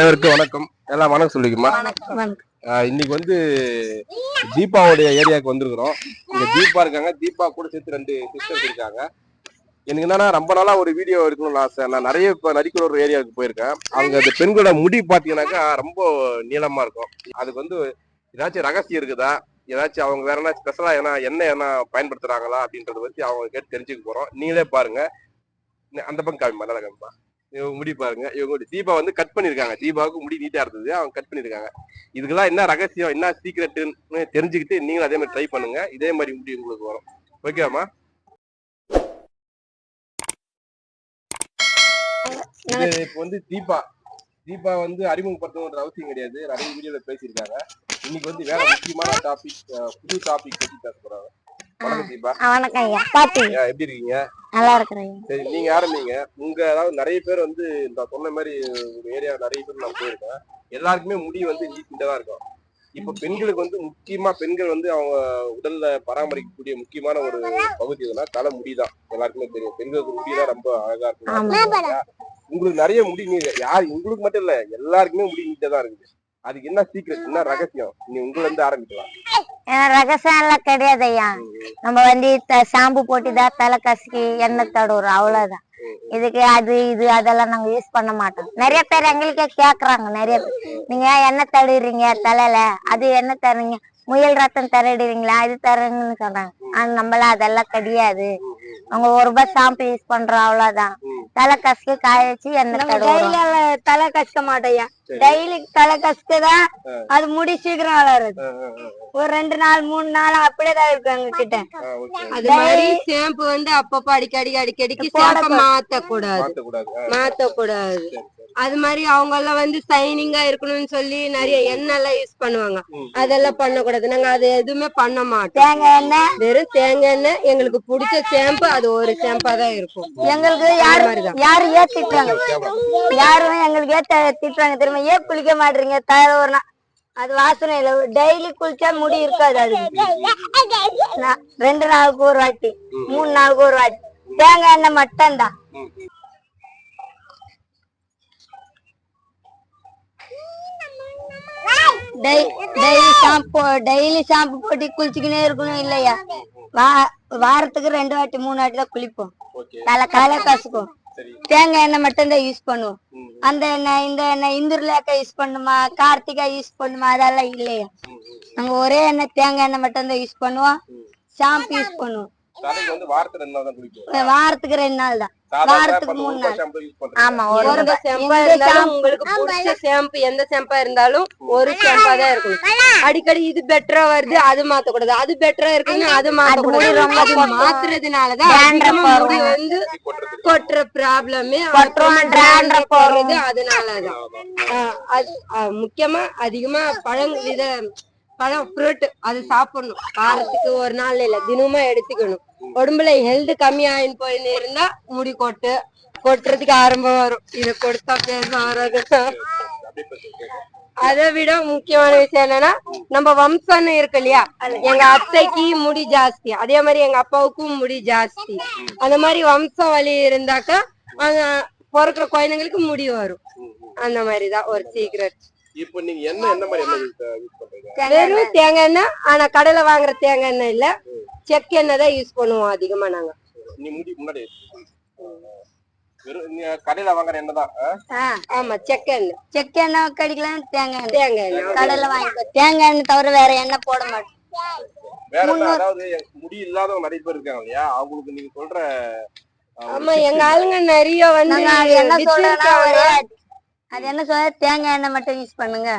அனைவருக்கும் வணக்கம். எல்லாம் வணக்கம் சொல்லிக்குமா? இன்னைக்கு வந்து தீபாவுடைய ஏரியாவுக்கு வந்திருக்கிறோம். இங்க தீபா இருக்காங்க. தீபா கூட சேர்த்து ரெண்டு சிஸ்டர்ஸ் இருக்காங்க. எனக்கு என்னன்னா ரொம்ப நாளா ஒரு வீடியோ எடுக்கணும்னு ஆசை. நான் நிறைய இப்ப ஒரு ஏரியாவுக்கு போயிருக்கேன். அங்க அந்த பெண்களோட முடி பாத்தீங்கன்னாக்கா ரொம்ப நீளமா இருக்கும். அதுக்கு வந்து ஏதாச்சும் ரகசியம் இருக்குதா? ஏதாச்சும் அவங்க வேற என்ன ஸ்பெஷலா ஏன்னா என்ன என்ன பயன்படுத்துறாங்களா அப்படின்றத பத்தி அவங்க கேட்டு தெரிஞ்சுக்க போறோம். நீங்களே பாருங்க. அந்த பக்கம் காமிப்பா நல்லா காமிப்பா முடி பாருங்க. இவங்க தீபா வந்து கட் பண்ணிருக்காங்க. தீபாவுக்கு முடி நீட்டா இருந்தது. அவங்க கட் பண்ணிருக்காங்க. இதுக்கெல்லாம் என்ன ரகசியம் என்ன சீக்ரெட்டுன்னு தெரிஞ்சுக்கிட்டு நீங்களும் அதே மாதிரி ட்ரை பண்ணுங்க. இதே மாதிரி முடி உங்களுக்கு வரும். ஓகேவாமா இப்போ வந்து தீபா. தீபா வந்து அறிமுகப்படுத்தணுன்ற அவசியம் கிடையாது. நிறைய வீடியோல பேசியிருக்காங்க. இன்னைக்கு வந்து வேற முக்கியமான டாபிக் புது டாபிக் பத்தி பேச போறாங்க. வணக்கம் ஐயா பாட்டி. எப்படி இருக்கீங்க? நல்லா இருக்கிறேன் சரி நீங்க ஆரம்பிங்க உங்க அதாவது நிறைய பேர் வந்து இந்த சொன்ன மாதிரி ஏரியா நிறைய பேர் நான் போயிருக்கேன். எல்லாருக்குமே முடி வந்து நீட்டிட்டு தான் இருக்கும். இப்ப பெண்களுக்கு வந்து முக்கியமா பெண்கள் வந்து அவங்க உடல்ல பராமரிக்கக்கூடிய முக்கியமான ஒரு பகுதி எதுனா தலை முடிதான் எல்லாருக்குமே தெரியும். பெண்களுக்கு முடிதான் ரொம்ப அழகா இருக்கும்? உங்களுக்கு நிறைய முடி நீ யார் உங்களுக்கு மட்டும் இல்ல எல்லாருக்குமே முடி நீட்டா தான் இருக்குது. அதுக்கு என்ன சீக்ரெட் என்ன ரகசியம்? நீ உங்களை இருந்து ஆரம்பிக்கலாம். ஏன்னா ரகசியம் எல்லாம் கிடையாது ஐயா. நம்ம வந்து ஷாம்பு போட்டுதான் தலை கசக்கி எண்ணெய் தடவுறோம் அவ்வளவுதான். இதுக்கு அது இது அதெல்லாம் நாங்க யூஸ் பண்ண மாட்டோம். நிறைய பேர் எங்களுக்கே கேக்குறாங்க நிறைய பேர். நீங்க எண்ணெய் தடுறீங்க தலையில? அது என்ன தருங்க முயல் ரத்தம் தரடுறீங்களா இது தரீங்கன்னு சொல்றாங்க ஆனா நம்மள அதெல்லாம் கிடையாது. அவங்க ஒரு ரூபாய் ஷாம்பு யூஸ் பண்றோம் அவ்வளவுதான். தலை கசக்கி காய வச்சு எண்ணெய் தலை கஷ்ட மாட்டேயா. டெய்லி தலை ஆ. அது முடி சீக்கிரம் வளருது. ஒரு ரெண்டு நாள் மூணு நாள் அப்படியே தான் இருக்கு எங்க கிட்ட. அது மாதிரி ஷாம்பு வந்து அப்பப்ப அடிக்கடி அடிக்கடிக்கு ஷாம்பு மாத்த கூடாது மாத்த கூடாது. அது மாதிரி அவங்க எல்லாம் வந்து சைனிங்கா இருக்கணும்னு சொல்லி நிறைய எண்ணெய் எல்லாம் யூஸ் பண்ணுவாங்க. அதெல்லாம் பண்ணக்கூடாது. நாங்க அது எதுவுமே பண்ண மாட்டோம். தேங்காய் எண்ணெய்? வெறும் தேங்காய் எண்ணெய். எங்களுக்கு பிடிச்ச ஷாம்பு அது ஒரு ஷாம்பா தான் இருக்கும். எங்களுக்கு யாரு. யாரு ஏன் திட்டுறாங்க யாரும் எங்களுக்கு ஏன் திட்டுறாங்க. தெரியுமா? ஏன் குளிக்க மாட்டீங்க? தலை ஒரு நாள். அது வாசனை இல்ல. டெய்லி குளிச்சா முடி இருக்காது அது. ரெண்டு நாளுக்கு ஒரு வாட்டி மூணு நாளுக்கு ஒரு வாட்டி. தேங்காய் எண்ணெய் மட்டும் தான் டெய்லி ஷாம்பு டெய்லி ஷாம்பு போட்டு குளிச்சுக்கினே இருக்கணும் இல்லையா? வா வாரத்துக்கு ரெண்டு வாட்டி மூணு வாட்டி தான் குளிப்போம். தலை காலை கசுக்கும் தேங்காய் எண்ணெய் மட்டும் தான் யூஸ் பண்ணுவோம். அந்த எண்ணெய் இந்த எண்ணெய் இந்துர்லேக்கா யூஸ் பண்ணுமா கார்த்திகா யூஸ் பண்ணுமா அதெல்லாம் இல்லையா. நாங்க ஒரே எண்ணெய் தேங்காய் எண்ணெய் மட்டும் தான் யூஸ் பண்ணுவோம். ஷாம்பு யூஸ் பண்ணுவோம். தலைக்கு வந்து வாரத்துல ரெண்டு நாள் தான் குளிக்கும் வாரத்துக்கு ரெண்டு நாள் தான். வாரத்துக்கு மூணு நாள். ஆமா ஒரு. ஷாம்பா இருந்தாலும் உங்களுக்கு பிடிச்ச ஷாம்பு எந்த ஷாம்பா இருந்தாலும் ஒரு ஷாம்பா தான் இருக்கணும். அடிக்கடி இது பெட்டரா வருது அது மாத்த கூடாது அது பெட்டரா இருக்குன்னு அது மாத்த கூடாது ரொம்ப அது முடி. வந்து கொட்டுறதுக்கு. கொட்டுற ப்ராப்ளமே dandruff போறது. அதனாலதான். முக்கியமா அதிகமா பழம் வித பழம் ஃப்ரூட் அது சாப்பிடணும். வாரத்துக்கு ஒரு நாள் இல்ல தினமும் எடுத்துக்கணும். உடம்புல ஹெல்த் கம்மி ஆயின்னு போயின்னு இருந்தா முடி கொட்டு. கொட்டுறதுக்கு ஆரம்பம் வரும். இத கொடுத்தா பேச வராது. அதை விட முக்கியமான விஷயம் என்னன்னா நம்ம வம்சம்னு இருக்கு இல்லையா? எங்க அத்தைக்கு முடி ஜாஸ்தி. அதே மாதிரி எங்க அப்பாவுக்கும் முடி ஜாஸ்தி. அந்த மாதிரி வம்சம் வழி இருந்தாக்கா அந்த பிறக்கிற குழந்தைங்களுக்கு முடி வரும். அந்த மாதிரிதான் ஒரு சீக்ரெட் இப்போ நீங்க என்ன என்ன மாதிரி எண்ணெய் யூஸ் யூஸ் பண்றீங்க? வெறும் தேங்காய் எண்ணெய் ஆனா கடையில வாங்குற தேங்காய் எண்ணெய் இல்ல. செக் எண்ணெய் தான் யூஸ் பண்ணுவோம் அதிகமா நாங்க. நீ முடி முன்னாடி. கடையில வாங்குற எண்ணெய் தான் ஆமா செக் எண்ணெய். செக்கு எண்ணெய் கடிக்கலாம் தேங்காய் எண்ணெய். தேங்காய் எண்ணெய். கடையில வாங்கிக்கோ தேங்காய் எண்ணெய் தவிர வேற எண்ணெய் போட மாட்டோம். வேற அதாவது முடி இல்லாதவங்க நிறைய பேர் இருக்காங்க இல்லையா? அவங்களுக்கு நீங்க சொல்ற ஆமா எங்க ஆளுங்க நிறைய வந்து நாங்க அது என்ன வாட்டி. அது என்ன சொல்ற தேங்காய் எண்ணெய் மட்டும் யூஸ் பண்ணுங்க.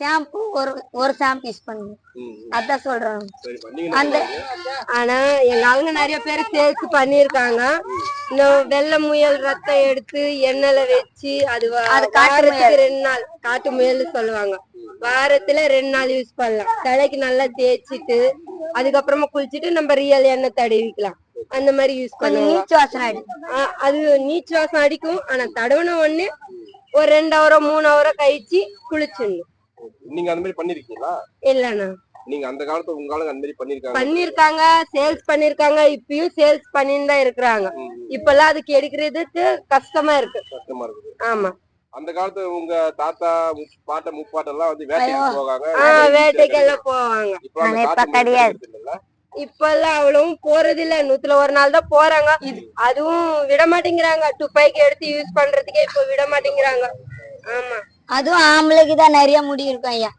ஷாம்பு ஒரு ஒரு ஷாம்பு யூஸ் பண்ணுங்க. அதான் சொல்றேன். அந்த-? ஆனா எங்க ஆளுங்க நிறைய பேர் சேர்த்து பண்ணிருக்காங்க இன்னும் வெள்ளை முயல் ரத்தம் எடுத்து எண்ணெயில வச்சு அது அது காட்டு வாரத்துக்கு ரெண்டு நாள் காட்டு முயல்னு சொல்லுவாங்க. வாரத்துல ரெண்டு நாள் யூஸ் பண்ணலாம். தலைக்கு நல்லா தேய்ச்சிட்டு அதுக்கப்புறமா குளிச்சிட்டு நம்ம ரியல் எண்ணெய் தடவிக்கலாம். அந்த மாதிரி யூஸ் பண்ணுவாங்க நீச்சு வாசனை அடி. ஆ, அது நீச்சு வாசம் அடிக்கும். ஆனா தடவின உடனே ஒரு ரெண்டு ஹவரோ மூணு ஹவரோ கழிச்சு குளிச்சிடணும். நீங்க அந்த மாதிரி பண்ணிருக்கீங்களா? இல்லண்ணா. நீங்க அந்த காலத்துல உங்க ஆளுங்க அந்த மாதிரி பண்ணிருக்காங்க. பண்ணிருக்காங்க சேல்ஸ் பண்ணிருக்காங்க இப்பயும் சேல்ஸ் பண்ணின்னு தான் இருக்கிறாங்க. இப்பெல்லாம் அதுக்கு எடுக்கிறதுக்கு கஷ்டமா இருக்கு. கஷ்டமா இருக்குது. ஆமா. அந்த காலத்துல உங்க தாத்தா பாட்ட முப்பாட்டெல்லாம் வந்து வேட்டைக்கு போவாங்க. ஆஹ் வேட்டைக்கெல்லாம் போவாங்க. இப்ப இப்ப கிடையாது. இல்லல்ல? இப்பெல்லாம் அவ்வளவும் போறது இல்ல நூத்துல ஒரு நாள் தான் போறாங்க. அதுவும் விட மாட்டேங்கிறாங்க துப்பாக்கி எடுத்து யூஸ் பண்றதுக்கே இப்ப விட மாட்டேங்கிறாங்க ஆமா. அதுவும் ஆம்பளைக்கு தான் நிறைய முடி இருக்கும் ஐயா.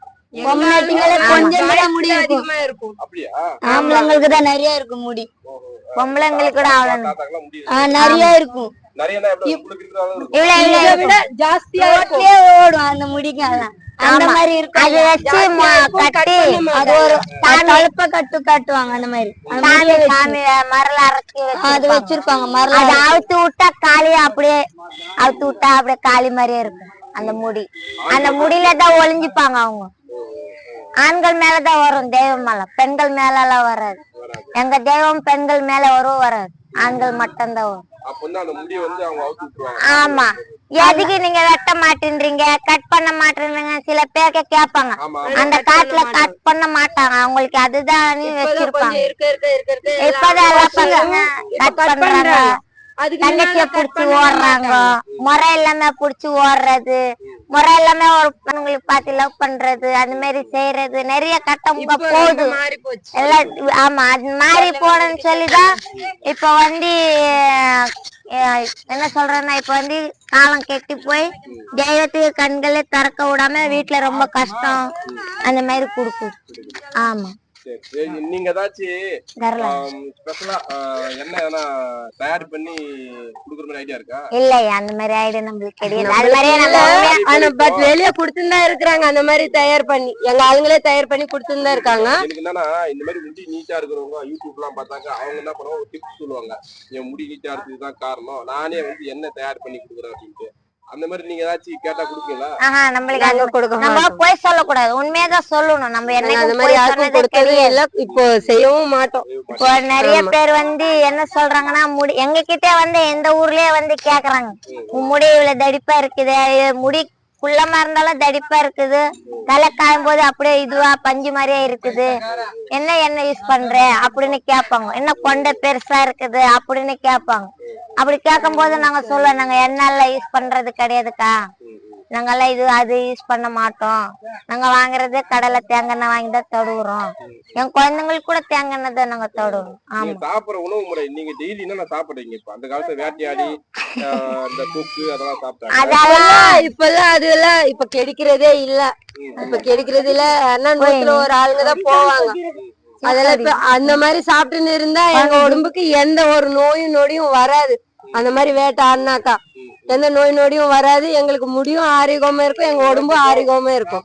பொம்னாட்டிங்களே கொஞ்சம் தான் முடி இருக்கும். அதிகமா இருக்கும் அப்படியா? ஆம்பளைங்களுக்கு தான் நிறைய இருக்கும் முடி. பொம்பளைங்களுக்கு கூட அவ்வளவு நிறைய இருக்கும். ஓடும் அந்த முடிக்கு அதான் அந்த. மாதிரி இருக்கும் அது வச்சு ம- cut கட்டி பண்ண அது ஒரு தழுப்ப கட்டு காட்டுவாங்க அந்த மாதிரி. சாமி. சாமி மரல அரைச்சி அது வச்சிருப்பாங்க. அது மரல அவுத்து விட்டா காளி அப்படியே அவுத்து விட்டா அப்படியே காளி மாதிரியே இருக்கும். அந்த முடி. அந்த முடியில தான் ஒளிஞ்சுப்பாங்க அவங்க. ஆண்கள் மேலதான் வரும் தெய்வம் மேல. பெண்கள் மேல எல்லாம் வராது. எங்க தெய்வம் பெண்கள் மேல வரும் வராது. ஆண்கள் மட்டும்தான் வரும். ஆமா. எதுக்கு நீங்க வெட்ட மாட்டேன்றீங்க? கட் பண்ண மாட்டேன்றீங்க. சில பேருக்கு கேட்பாங்க. ஆமா அந்த காட்டுல கட் பண்ண மாட்டாங்க. அவங்களுக்கு அதுதான் வச்சிருப்பாங்க கொஞ்சம் இருக்க இருக்க இருக்க இருக்க இப்பதான் எல்லாம் பசங்க கட் பண்றாங்க. தங்கச்சிய புடிச்சு ஓடுறாங்க. முறை இல்லாம புடிச்சு ஓடுறது. முறை இல்லாம ஒரு பொண்ணுங்களுக்கு பார்த்து லவ் பண்றது அந்த மாதிரி செய்யறது நிறைய கட்டம் போகுது. ஆமா அது மாறி போனன்னு சொல்லிதான் இப்ப வந்து என்ன சொல்றேன்னா இப்ப வந்து காலம் கெட்டி போய் தெய்வத்துக்கு கண்களே திறக்க விடாம வீட்டுல ரொம்ப கஷ்டம். அந்த மாதிரி கொடுக்குது. ஆமா. சரி நீங்க ஏதாச்சும் ஸ்பெஷலா என்ன எதனா தயார் பண்ணி குடுக்குற மாதிரி ஐடியா இருக்கா? இல்லையா அந்த மாதிரி ஐடியா நம்மளுக்கு கிடையாது. அது மாதிரியே நம்ம உண்மையா- ஆனா பட் வெளிய குடுத்துன்னு தான் இருக்கிறாங்க. அந்த மாதிரி தயார் பண்ணி எங்க ஆளுங்களே தயார் பண்ணி குடுத்துன்னு தான் இருக்காங்க. எனக்கு என்னன்னா இந்த மாதிரி முடி நீட்டா இருக்கிறவங்க யூடியூப் எல்லாம் பார்த்தாக்க அவங்க என்ன பண்ணுவாங்க டிப்ஸ் சொல்லுவாங்க. என் முடி நீட்டா இருக்கிறது தான் காரணம். நானே வந்து என்ன தயார் பண்ணி கொடுக்குறேன் அப்படின்ட்டு. அந்த மாதிரி நீங்க ஏதாச்சும் கேட்டா கொடுப்பீங்களா? ஆஹா நம்மளுக்கு அது கொடுக்க நம்ம போய் சொல்லக்கூடாது. உண்மையாதான் சொல்லணும். நம்ம நாங்க அந்த மாதிரி யாருக்கும் கொடுத்தது இல்ல. இப்போ செய்யவும் மாட்டோம். இப்போ நிறைய பேர் வந்து என்ன சொல்றாங்கன்னா முடி எங்க கிட்டே வந்து எந்த ஊர்லயே வந்து கேக்குறாங்க. உன் முடி இவ்வளவு தடிப்பா இருக்குது. முடி குள்ளமா இருந்தாலும் தடிப்பா இருக்குது. தலை காயும் போது அப்படியே இதுவா பஞ்சு மாதிரியே இருக்குது. என்ன எண்ணெய் யூஸ் பண்ற? அப்படின்னு கேட்பாங்க. என்ன கொண்டை பெருசா இருக்குது? அப்படின்னு கேட்பாங்க. அப்படி கேட்கும் போது நாங்க சொல்லுவோம் நாங்க எண்ணெய் எல்லாம் யூஸ் பண்றது கிடையாதுக்கா. நாங்கெல்லாம் இது அது யூஸ் பண்ண மாட்டோம். நாங்க வாங்குறதே கடையில தேங்காய் எண்ணெய் வாங்கி தான் தடுவுறோம் என் குழந்தைங்களுக்கு கூட தேங்காய் எண்ணெய் தான் நாங்க தடுவோம் ஆமா. சாப்பிடுற உணவு முறை நீங்க டெய்லி என்ன சாப்பிடுறீங்க இப்ப? அந்த காலத்துல வேட்டையாடி இந்த கொக்கு அதெல்லாம் சாப்பிட்டாங்க. அதெல்லாம் இப்பெல்லாம் அது எல்லாம் இப்ப கெடுக்கிறதே இல்ல. இப்ப கெடுக்கிறது இல்ல. ஆனா நூத்துல ஒரு ஆளுங்க தான் போவாங்க. அதெல்லாம் இப்ப அந்த மாதிரி சாப்பிட்டுன்னு இருந்தா எங்க உடம்புக்கு எந்த ஒரு நோயும் நொடியும் வராது. அந்த மாதிரி வேட்டை ஆடினாக்கா. எந்த நோய் நொடியும் வராது. எங்களுக்கு முடியும் ஆரோக்கியமா இருக்கும். எங்க உடம்பும் ஆரோக்கியமா இருக்கும்.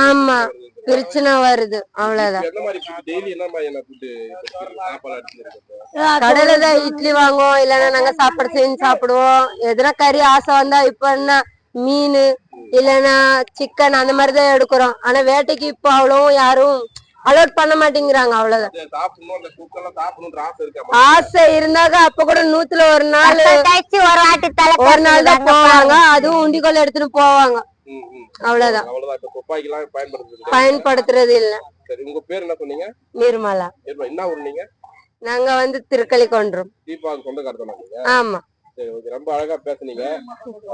ஆமா. பிரச்சனை வருது. அவ்வளவுதான். தான் இட்லி வாங்குவோம். இல்லைன்னா நாங்க சாப்பாடு செஞ்சு சாப்பிடுவோம். எதுனா கறி ஆசை வந்தா இப்ப என்ன? மீன் இல்லைன்னா சிக்கன் அந்த மாதிரி தான் எடுக்கிறோம். ஆனா வேட்டைக்கு இப்போ அவ்வளவும் யாரும் அலோட் பண்ண மாட்டேங்கிறாங்க அவ்வளவுதான். ஆசை இருந்தாக்க அப்ப கூட நூத்துல ஒரு நாள் ஒரு நாள் தான் போவாங்க. அதுவும் உண்டிகோல் எடுத்துட்டு போவாங்க. ம், ம். அவ்வளவுதான். பயன்படுத்துறது இல்ல. சரி உங்க பேர் என்ன சொன்னீங்க? நிர்மலா. என்ன ஊர் நீங்க? நாங்க வந்து திருக்களி கொன்றோம் ஆமா. சரி ஓகே ரொம்ப அழகா பேசுனீங்க.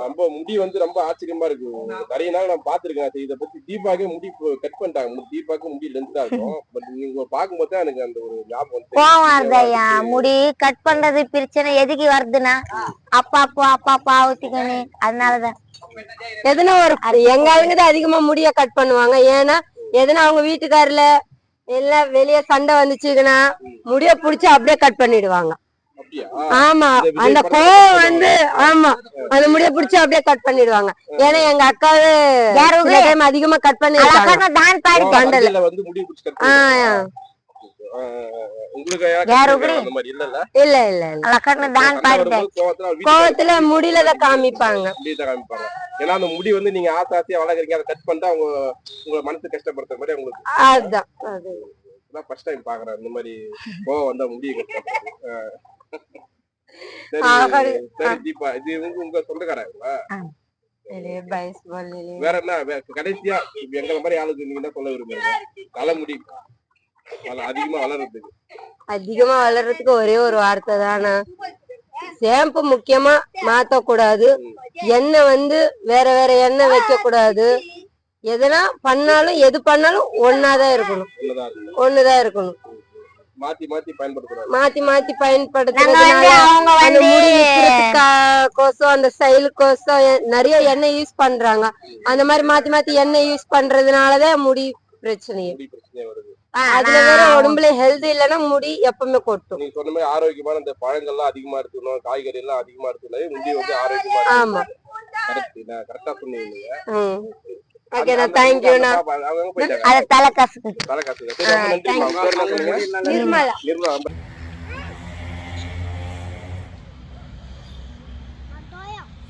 ரொம்ப முடி வந்து ரொம்ப ஆச்சரியமா இருக்கு. நிறைய நாள் நான் பாத்துருக்கேன் சரி, இதை பத்தி தீபாக்கே முடி கட் பண்ணிட்டாங்க. தீபாக்கு முடி லென்த்தா இருக்கும். பட் நீங்க பார்க்கும்போது தான் எனக்கு அந்த ஒரு ஞாபகம் வந்து கோவம் வருதையா முடி கட் பண்றது பிரச்சனை. எதுக்கு வருதுன்னா? அப்பா அப்பா அப்பா அப்பா ஊத்திக்கணும் அதனாலதான். எதுனா ஒரு எங்க ஆளுங்க தான் அதிகமா முடிய கட் பண்ணுவாங்க. ஏன்னா எதுனா அவங்க வீட்டுக்காரல இல்ல வெளிய சண்டை வந்துச்சுன்னா முடிய புடிச்சு அப்படியே கட் பண்ணிடுவாங்க. ஆமா அந்த கோவம் வந்து ஆமா அந்த முடிய புடிச்சு அப்படியே கட் பண்ணிடுவாங்க. ஏன்னா எங்க அக்காவே டைம் அதிகமா கட் அழகான தான் பாடி பண்டல. இல்ல இல்ல கோவத்துல முடியல தான் காமிப்பாங்க. ஏன்னா அந்த முடி வந்து நீங்க ஆசை ஆசையா வளர்க்குறீங்க அதை கட் பண்ணிட்டு அவங்க உங்களை மனசு கஷ்டப்படுத்துற மாதிரி உங்களுக்கு அதுதான் அது. நான் ஃபர்ஸ்ட் டைம் பாக்குறேன். இந்த மாதிரி கோவம் வந்தா முடிய கட் சரி சரி. சரி. தீபா இது உங்க உங்க சொந்தக்காரங்களா சரி, பயஸ் போடலையே. வேற என்ன வே- கடைசியா எங்களை மாதிரி ஆளுக்கு நீங்க என்ன சொல்ல விரும்புறீங்க? தலைமுடி அதிகமா வளர்றதுக்கு. அதிகமா வளர்றதுக்கு ஒரே ஒரு வார்த்தை தானே ஷாம்பு முக்கியமா மாத்த கூடாது எண்ணெய் வந்து வேற வேற எண்ணெய் வைக்க கூடாது எதனா பண்ணாலும் எது பண்ணாலும் ஒன்னாதான் இருக்கணும். ஒண்ணுதான் இருக்கணும். மாத்தி மாத்தி பயன்படுத்தக்கூடாது மாத்தி மாத்தி பயன்படுத்துறதுனால அவங்க அந்த கோசம் அந்த ஸ்டைலுக்கோசம் எ- நிறைய எண்ணெய் யூஸ் பண்றாங்க. அந்த மாதிரி மாத்தி மாத்தி எண்ணெய் யூஸ் பண்றதுனாலதான் முடி பிரச்சனையே. முடி பிரச்சனை வருது. ஆ, அதுல வேற உடம்புல ஹெல்த் இல்லைன்னா முடி எப்பவுமே கொட்டும். நீங்க சொன்ன மாதிரி ஆரோக்கியமான இந்த பழங்கள்லாம் அதிகமா எடுத்துக்கணும் காய்கறி எல்லாம் அதிகமா எடுத்துக்கணும் முடி வந்து ஆரோக்கியமா ஆமா. கரெக்ட் கரெக்டா சொன்னீங்க ஓகேண்ணா தேங்க்யூண்ணா அது தலை கசுக்கு தலை நிர்மலா நிர்மலா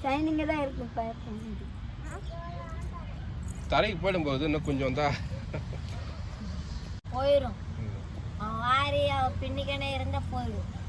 தான் இருக்கு பயப்பட தரைக்கு போயிடும்போது இன்னும் கொஞ்சம் தான் போயிடும் வாரி பின்னிக்கனே இருந்தா போயிடும்